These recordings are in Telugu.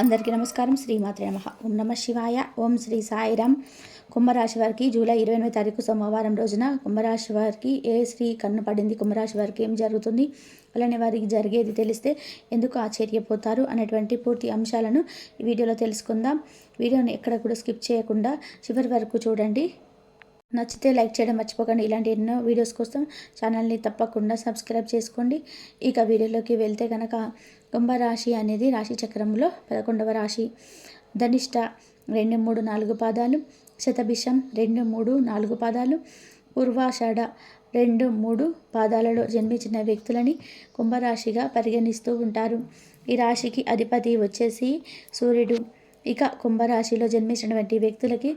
అందరికీ నమస్కారం. శ్రీమాత్రే నమ. ఓం నమ శివాయ. ఓం శ్రీ సాయిరామ్ కుంభరాశి వారికి జూలై ఇరవై ఎనిమిది తారీఖు సోమవారం రోజున కుంభరాశి వారికి ఏ శ్రీ కన్ను పడింది కుంభరాశి వారికి ఏం జరుగుతుంది అలానే వారికి జరిగేది తెలిస్తే ఎందుకు ఆశ్చర్యపోతారు అనేటువంటి పూర్తి అంశాలను ఈ వీడియోలో తెలుసుకుందాం. వీడియోని ఎక్కడ కూడా స్కిప్ చేయకుండా చివరి వరకు చూడండి. నచ్చితే లైక్ చేయడం మర్చిపోకండి. ఇలాంటి ఎన్నో వీడియోస్ కోసం ఛానల్ని తప్పకుండా సబ్స్క్రైబ్ చేసుకోండి. ఇక వీడియోలోకి వెళ్తే కనుక కుంభరాశి అనేది రాశి చక్రంలో పదకొండవ రాశి. ధనిష్ట రెండు మూడు నాలుగు పాదాలు. శతభిషం రెండు మూడు నాలుగు పాదాలు. పూర్వాషాఢ రెండు మూడు పాదాలలో జన్మించిన వ్యక్తులని కుంభరాశిగా పరిగణిస్తూ ఉంటారు. ఈ రాశికి అధిపతి వచ్చేసి సూర్యుడు. ఇక కుంభరాశిలో జన్మించినటువంటి వ్యక్తులకి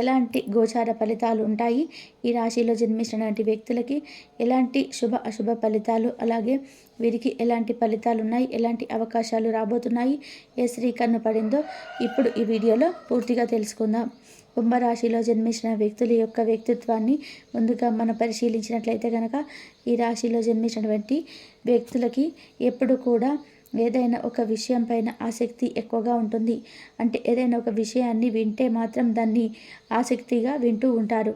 ఎలాంటి గోచార ఫలితాలు ఉంటాయి? ఈ రాశిలో జన్మించినటువంటి వ్యక్తులకి ఎలాంటి శుభ అశుభ ఫలితాలు? అలాగే వీరికి ఎలాంటి ఫలితాలు ఉన్నాయి? ఎలాంటి అవకాశాలు రాబోతున్నాయి? ఏ శ్రీ పడిందో ఇప్పుడు ఈ వీడియోలో పూర్తిగా తెలుసుకుందాం. కుంభరాశిలో జన్మించిన వ్యక్తుల యొక్క వ్యక్తిత్వాన్ని ముందుగా మనం పరిశీలించినట్లయితే కనుక ఈ రాశిలో జన్మించినటువంటి వ్యక్తులకి ఎప్పుడు కూడా ఏదైనా ఒక విషయం పైన ఆసక్తి ఎక్కువగా ఉంటుంది. అంటే ఏదైనా ఒక విషయాన్ని వింటే మాత్రం దాన్ని ఆసక్తిగా వింటూ ఉంటారు.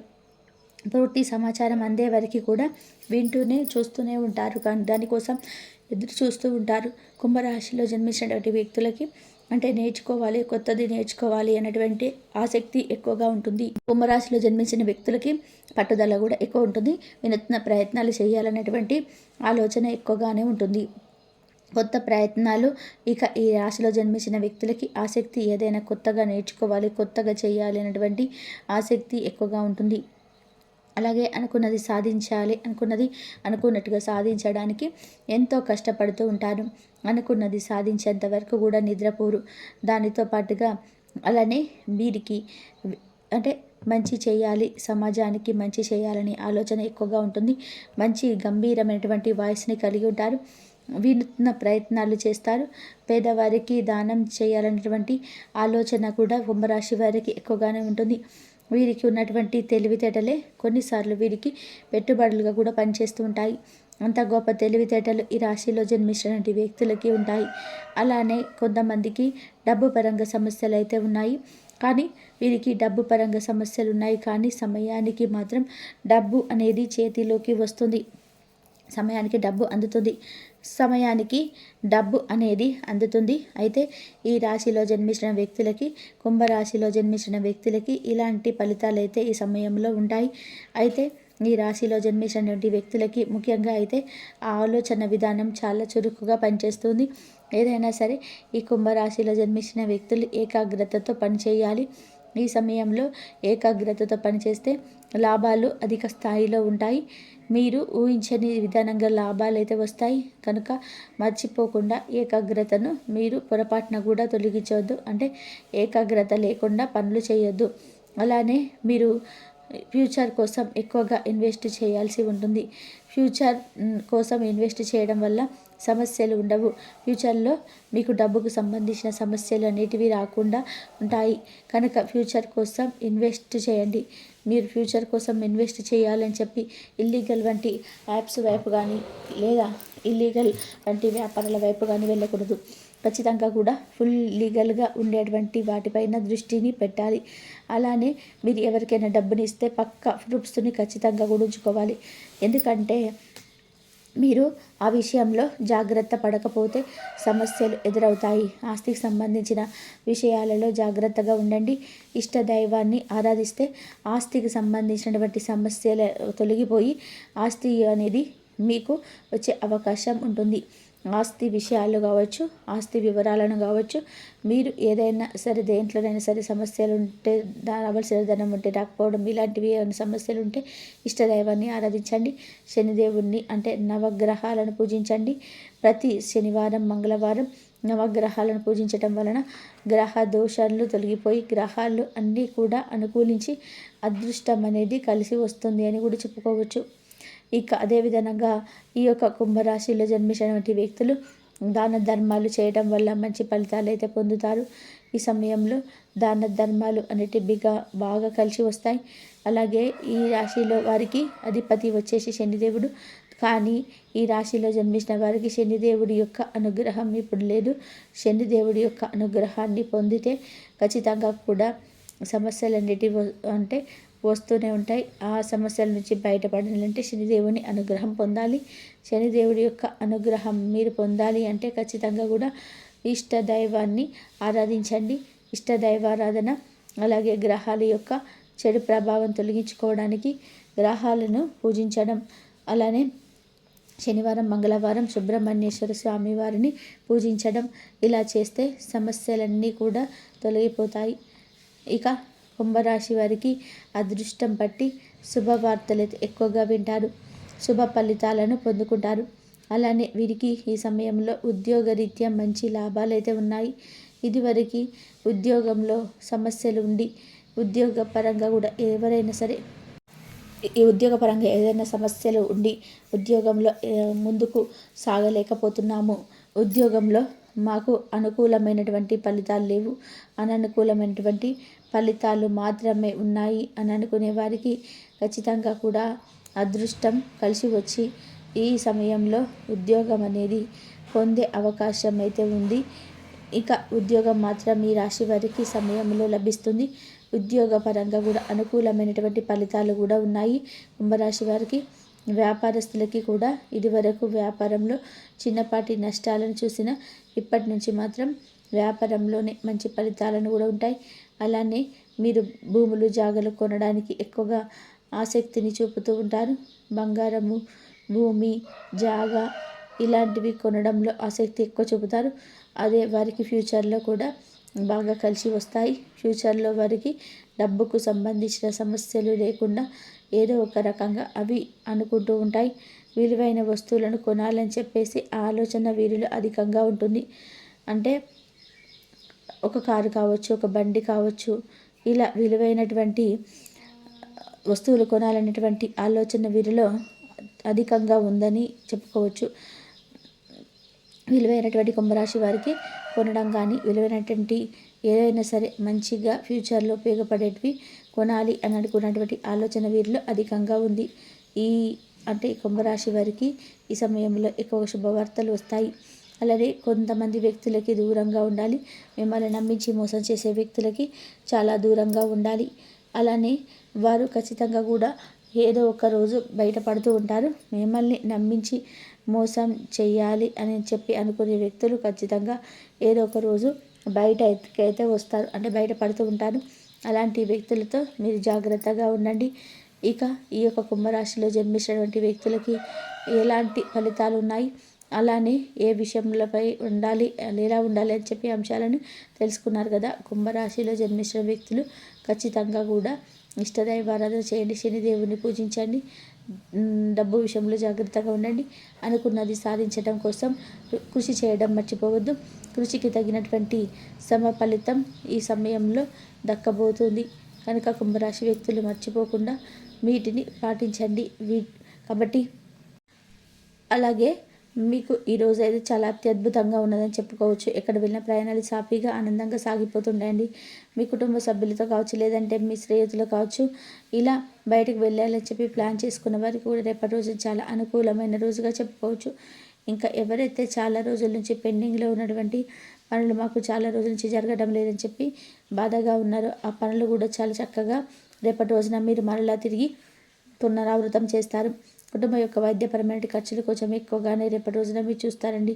పూర్తి సమాచారం అందే వరకు కూడా వింటూనే చూస్తూనే ఉంటారు. కానీ దానికోసం ఎదురు చూస్తూ ఉంటారు. కుంభరాశిలో జన్మించినటువంటి వ్యక్తులకి అంటే నేర్చుకోవాలి కొత్తది నేర్చుకోవాలి అనేటువంటి ఆసక్తి ఎక్కువగా ఉంటుంది. కుంభరాశిలో జన్మించిన వ్యక్తులకి పట్టుదల కూడా ఎక్కువ ఉంటుంది. వినూత్న ప్రయత్నాలు చేయాలనేటువంటి ఆలోచన ఎక్కువగానే ఉంటుంది. కొత్త ప్రయత్నాలు. ఇక ఈ రాశిలో జన్మించిన వ్యక్తులకి ఆసక్తి ఏదైనా కొత్తగా నేర్చుకోవాలి కొత్తగా చేయాలి అనేటువంటి ఆసక్తి ఎక్కువగా ఉంటుంది. అలాగే అనుకున్నది సాధించాలి అనుకున్నది అనుకున్నట్టుగా సాధించడానికి ఎంతో కష్టపడుతూ ఉంటారు. అనుకున్నది సాధించేంత వరకు కూడా నిద్రపోరు. దానితో పాటుగా అలానే వీరికి అంటే మంచి చేయాలి సమాజానికి మంచి చేయాలని ఆలోచన ఎక్కువగా ఉంటుంది. మంచి గంభీరమైనటువంటి వాయిస్ని కలిగి ఉంటారు. వినూత్న ప్రయత్నాలు చేస్తారు. పేదవారికి దానం చేయాలనేటువంటి ఆలోచన కూడా కుంభరాశి వారికి ఎక్కువగానే ఉంటుంది. వీరికి ఉన్నటువంటి తెలివితేటలే కొన్నిసార్లు వీరికి పెట్టుబడులుగా కూడా పనిచేస్తూ ఉంటాయి. అంత గొప్ప తెలివితేటలు ఈ రాశిలో జన్మించినటువంటి వ్యక్తులకి ఉంటాయి. అలానే కొంతమందికి డబ్బు పరంగా సమస్యలు అయితే ఉన్నాయి. కానీ వీరికి డబ్బు పరంగా సమస్యలు ఉన్నాయి. కానీ సమయానికి మాత్రం డబ్బు అనేది చేతిలోకి వస్తుంది. సమయానికి డబ్బు అందుతుంది. సమయానికి డబ్బు అనేది అందుతుంది. అయితే ఈ రాశిలో జన్మించిన వ్యక్తులకి కుంభరాశిలో జన్మించిన వ్యక్తులకి ఇలాంటి ఫలితాలు అయితే ఈ సమయంలో ఉంటాయి. అయితే ఈ రాశిలో జన్మించినటువంటి వ్యక్తులకి ముఖ్యంగా అయితే ఆ ఆలోచన విధానం చాలా చురుకుగా పనిచేస్తుంది. ఏదైనా సరే ఈ కుంభరాశిలో జన్మించిన వ్యక్తులు ఏకాగ్రతతో పనిచేయాలి. ఈ సమయంలో ఏకాగ్రతతో పనిచేస్తే లాభాలు అధిక స్థాయిలో ఉంటాయి. మీరు ఊహించని విధానంగా లాభాలు అయితే వస్తాయి. కనుక మర్చిపోకుండా ఏకాగ్రతను మీరు పొరపాటున కూడా తొలగించవద్దు. అంటే ఏకాగ్రత లేకుండా పనులు చేయొద్దు. అలానే మీరు ఫ్యూచర్ కోసం ఎక్కువగా ఇన్వెస్ట్ చేయాల్సి ఉంటుంది. ఫ్యూచర్ కోసం ఇన్వెస్ట్ చేయడం వల్ల సమస్యలు ఉండవు. ఫ్యూచర్లో మీకు డబ్బుకు సంబంధించిన సమస్యలు అనేటివి రాకుండా ఉంటాయి. కనుక ఫ్యూచర్ కోసం ఇన్వెస్ట్ చేయండి. మీరు ఫ్యూచర్ కోసం ఇన్వెస్ట్ చేయాలని చెప్పి ఇల్లీగల్ వంటి యాప్స్ వైపు కానీ లేదా ఇల్లీగల్ వంటి వ్యాపారాల వైపు కానీ వెళ్ళకూడదు. ఖచ్చితంగా కూడా ఫుల్ లీగల్గా ఉండేటువంటి వాటిపైన దృష్టిని పెట్టాలి. అలానే మీరు ఎవరికైనా డబ్బుని ఇస్తే పక్క ప్రూఫ్స్ని ఖచ్చితంగా కూడా ఉంచుకోవాలి. ఎందుకంటే మీరు ఆ విషయంలో జాగ్రత్త పడకపోతే సమస్యలు ఎదురవుతాయి. ఆస్తికి సంబంధించిన విషయాలలో జాగ్రత్తగా ఉండండి. ఇష్ట దైవాన్ని ఆరాధిస్తే ఆస్తికి సంబంధించినటువంటి సమస్యలు తొలగిపోయి ఆస్తి అనేది మీకు వచ్చే అవకాశం ఉంటుంది. ఆస్తి విషయాలు కావచ్చు ఆస్తి వివరాలను కావచ్చు మీరు ఏదైనా సరే దేంట్లోనైనా సరే సమస్యలు ఉంటే రావాల్సిన ధనం ఉంటే రాకపోవడం ఇలాంటివి ఏమైనా సమస్యలు ఉంటే ఇష్టదైవాన్ని ఆరాధించండి. శనిదేవుణ్ణి అంటే నవగ్రహాలను పూజించండి. ప్రతి శనివారం మంగళవారం నవగ్రహాలను పూజించటం వలన గ్రహ దోషాలు తొలగిపోయి గ్రహాలు అన్నీ కూడా అనుకూలించి అదృష్టం అనేది కలిసి వస్తుంది అని కూడా చెప్పుకోవచ్చు. ఇక అదేవిధంగా ఈ యొక్క కుంభరాశిలో జన్మించినటువంటి వ్యక్తులు దాన ధర్మాలు చేయడం వల్ల మంచి ఫలితాలు అయితే పొందుతారు. ఈ సమయంలో దాన ధర్మాలు అనేటివిగా బాగా కలిసి వస్తాయి. అలాగే ఈ రాశిలో వారికి అధిపతి వచ్చేసి శనిదేవుడు. కానీ ఈ రాశిలో జన్మించిన వారికి శనిదేవుడి యొక్క అనుగ్రహం ఇప్పుడు లేదు. శనిదేవుడి యొక్క అనుగ్రహాన్ని పొందితే ఖచ్చితంగా కూడా సమస్యలన్నిటి అంటే వస్తూనే ఉంటాయి. ఆ సమస్యల నుంచి బయటపడాలంటే శనిదేవుని అనుగ్రహం పొందాలి. శనిదేవుడి యొక్క అనుగ్రహం మీరు పొందాలి అంటే ఖచ్చితంగా కూడా ఇష్ట దైవాన్ని ఆరాధించండి. ఇష్ట దైవారాధన అలాగే గ్రహాల యొక్క చెడు ప్రభావం తొలగించుకోవడానికి గ్రహాలను పూజించడం. అలానే శనివారం మంగళవారం సుబ్రహ్మణ్యేశ్వర స్వామి వారిని పూజించడం. ఇలా చేస్తే సమస్యలన్నీ కూడా తొలగిపోతాయి. ఇక కుంభరాశి వారికి అదృష్టం పట్టి శుభవార్తలు ఎక్కువగా వింటారు. శుభ ఫలితాలను పొందుకుంటారు. అలానే వీరికి ఈ సమయంలో ఉద్యోగరీత్యా మంచి లాభాలు అయితే ఉన్నాయి. ఇదివరకు ఉద్యోగంలో సమస్యలు ఉండి ఉద్యోగపరంగా కూడా ఎవరైనా సరే ఈ ఉద్యోగపరంగా ఏదైనా సమస్యలు ఉండి ఉద్యోగంలో ముందుకు సాగలేకపోతున్నాము. ఉద్యోగంలో మాకు అనుకూలమైనటువంటి ఫలితాలు లేవు. అననుకూలమైనటువంటి ఫలితాలు మాత్రమే ఉన్నాయి అని అనుకునే వారికి ఖచ్చితంగా కూడా అదృష్టం కలిసి వచ్చి ఈ సమయంలో ఉద్యోగం అనేది పొందే అవకాశం అయితే ఉంది. ఇక ఉద్యోగం మాత్రం ఈ రాశి వారికి సమయంలో లభిస్తుంది. ఉద్యోగపరంగా కూడా అనుకూలమైనటువంటి ఫలితాలు కూడా ఉన్నాయి. కుంభరాశి వారికి వ్యాపారస్తులకి కూడా ఇదివరకు వ్యాపారంలో చిన్నపాటి నష్టాలను చూసిన ఇప్పటి నుంచి మాత్రం వ్యాపారంలోనే మంచి ఫలితాలను కూడా ఉంటాయి. అలానే మీరు భూములు జాగలు కొనడానికి ఎక్కువగా ఆసక్తిని చూపుతూ ఉంటారు. బంగారము భూమి జాగా ఇలాంటివి కొనడంలో ఆసక్తి ఎక్కువ చూపుతారు. అదే వారికి ఫ్యూచర్లో కూడా బాగా కలిసి వస్తాయి. ఫ్యూచర్లో వారికి డబ్బుకు సంబంధించిన సమస్యలు లేకుండా ఏదో ఒక రకంగా అవి అనుకుంటూ ఉంటాయి. విలువైన వస్తువులను కొనాలని చెప్పేసి ఆలోచన వీరిలో అధికంగా ఉంటుంది. అంటే ఒక కారు కావచ్చు ఒక బండి కావచ్చు ఇలా విలువైనటువంటి వస్తువులు కొనాలనేటువంటి ఆలోచన వీరిలో అధికంగా ఉందని చెప్పుకోవచ్చు. విలువైనటువంటి కుంభరాశి వారికి కొనడం కానీ విలువైనటువంటి ఏదైనా సరే మంచిగా ఫ్యూచర్లో ఉపయోగపడేటివి కొనాలి అని అనుకున్నటువంటి ఆలోచన వీరిలో అధికంగా ఉంది. ఈ అంటే కుంభరాశి వారికి ఈ సమయంలో ఎక్కువ శుభవార్తలు వస్తాయి. అలాగే కొంతమంది వ్యక్తులకి దూరంగా ఉండాలి. మిమ్మల్ని నమ్మించి మోసం చేసే వ్యక్తులకి చాలా దూరంగా ఉండాలి. అలానే వారు ఖచ్చితంగా కూడా ఏదో ఒక రోజు బయటపడుతూ ఉంటారు. మిమ్మల్ని నమ్మించి మోసం చేయాలి అని చెప్పి అనుకునే వ్యక్తులు ఖచ్చితంగా ఏదో ఒక రోజు బయట అయితే వస్తారు. అంటే బయటపడుతూ ఉంటారు. అలాంటి వ్యక్తులతో మీరు జాగ్రత్తగా ఉండండి. ఇక ఈ యొక్క కుంభరాశిలో జన్మించినటువంటి వ్యక్తులకి ఎలాంటి ఫలితాలు ఉన్నాయి? అలానే ఏ విషయంలోపై ఉండాలి ఎలా ఉండాలి అని చెప్పి అంశాలను తెలుసుకున్నారు కదా. కుంభరాశిలో జన్మించిన వ్యక్తులు ఖచ్చితంగా కూడా ఇష్టదైవారాధన చేయండి శనిదేవుని పూజించండి డబ్బు విషయంలో జాగ్రత్తగా ఉండండి. అనుకున్నది సాధించడం కోసం కృషి చేయడం మర్చిపోవద్దు. కృషికి తగినటువంటి సమ ఫలితం ఈ సమయంలో దక్కబోతుంది. కనుక కుంభరాశి వ్యక్తులు మర్చిపోకుండా వీటిని పాటించండి. వీ కాబట్టి అలాగే మీకు ఈరోజు అయితే చాలా అత్యద్భుతంగా ఉన్నదని చెప్పుకోవచ్చు. ఎక్కడ వెళ్ళిన ప్రయాణాలు సాఫీగా ఆనందంగా సాగిపోతుండండి మీ కుటుంబ సభ్యులతో కావచ్చు లేదంటే మీ స్నేహితులు కావచ్చు ఇలా బయటకు వెళ్ళాలని చెప్పి ప్లాన్ చేసుకున్న వారికి కూడా రేపటి రోజు చాలా అనుకూలమైన రోజుగా చెప్పుకోవచ్చు. ఇంకా ఎవరైతే చాలా రోజుల నుంచి పెండింగ్లో ఉన్నటువంటి పనులు మాకు చాలా రోజుల నుంచి జరగడం లేదని చెప్పి బాధగా ఉన్నారో. ఆ పనులు కూడా చాలా చక్కగా రేపటి రోజున మీరు మరలా తిరిగి పునరావృతం చేస్తారు. కుటుంబం యొక్క వైద్యపరమైన ఖర్చులు కొంచెం ఎక్కువగానే రేపటి రోజున మీరు చూస్తారండి.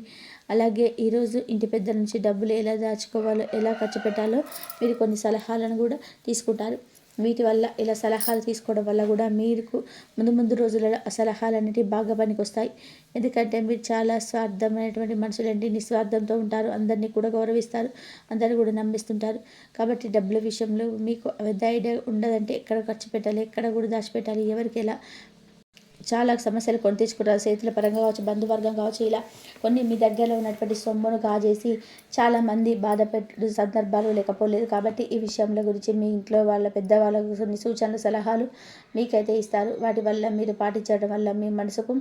అలాగే ఈరోజు ఇంటి పెద్ద నుంచి డబ్బులు ఎలా దాచుకోవాలో ఎలా ఖర్చు పెట్టాలో మీరు కొన్ని సలహాలను కూడా తీసుకుంటారు. వీటి వల్ల ఇలా సలహాలు తీసుకోవడం వల్ల కూడా మీకు ముందు ముందు రోజులలో ఆ సలహాలు అనేటివి బాగా పనికొస్తాయి. ఎందుకంటే మీరు చాలా స్వార్థమైనటువంటి మనుషులండి. నిస్వార్థంతో ఉంటారు. అందరినీ కూడా గౌరవిస్తారు. అందరినీ కూడా నమ్మిస్తుంటారు. కాబట్టి డబ్బుల విషయంలో మీకు పెద్ద ఐడియా ఉండదంటే ఎక్కడ ఖర్చు పెట్టాలి? ఎక్కడ కూడా దాచిపెట్టాలి? ఎవరికి ఎలా చాలా సమస్యలు కొని తెచ్చుకుంటారు చేతుల పరంగా కావచ్చు బంధువర్గం కావచ్చు ఇలా కొన్ని మీ దగ్గరలో ఉన్నటువంటి సొమ్మును కాజేసి చాలామంది బాధపెట్టు సందర్భాలు లేకపోలేదు. కాబట్టి ఈ విషయంలో గురించి మీ ఇంట్లో వాళ్ళ పెద్దవాళ్ళకు కొన్ని సూచనలు సలహాలు మీకైతే ఇస్తారు. వాటి వల్ల మీరు పాటించడం వల్ల మీ మనసుకు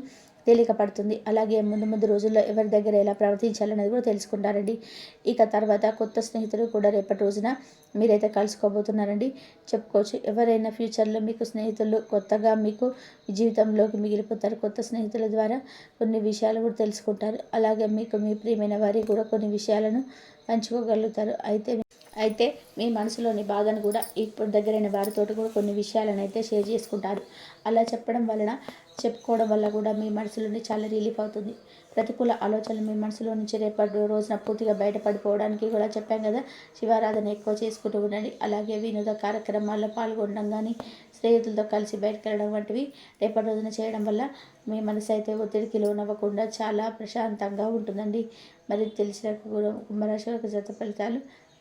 తేలికపడుతుంది అలాగే ముందు ముందు రోజుల్లో ఎవరి దగ్గర ఎలా ప్రవర్తించాలనేది కూడా తెలుసుకుంటారండి. ఇక తర్వాత కొత్త స్నేహితులు కూడా రేపటి రోజున మీరైతే కలుసుకోబోతున్నారండి. చెప్పుకోవచ్చు ఎవరైనా ఫ్యూచర్లో మీకు స్నేహితులు కొత్తగా మీకు జీవితంలోకి మిగిలిపోతారు. కొత్త స్నేహితుల ద్వారా కొన్ని విషయాలు కూడా తెలుసుకుంటారు. అలాగే మీకు మీ ప్రియమైన వారికి కూడా కొన్ని విషయాలను పంచుకోగలుగుతారు. అయితే అయితే మీ మనసులోని బాధను కూడా ఇప్పుడు దగ్గరైన వారితో కూడా కొన్ని విషయాలను అయితే షేర్ చేసుకుంటారు. అలా చెప్పడం వలన చెప్పుకోవడం వల్ల కూడా మీ మనసులోని చాలా రిలీఫ్ అవుతుంది. ప్రతికూల ఆలోచనలు మీ మనసులో నుంచి రేపటి రోజున పూర్తిగా బయటపడిపోవడానికి కూడా చెప్పాం కదా. శివారాధన ఎక్కువ చేసుకుంటూ ఉండండి. అలాగే వినోద కార్యక్రమాల్లో పాల్గొనడం కానీ స్నేహితులతో కలిసి బయటకు వెళ్ళడం వంటివి రేపటి రోజున చేయడం వల్ల మీ మనసు అయితే ఒత్తిడికి లోనవ్వకుండా చాలా ప్రశాంతంగా ఉంటుందండి. మరి తెలిసిన కుంభరాశి యొక్క జత ఫలితాలు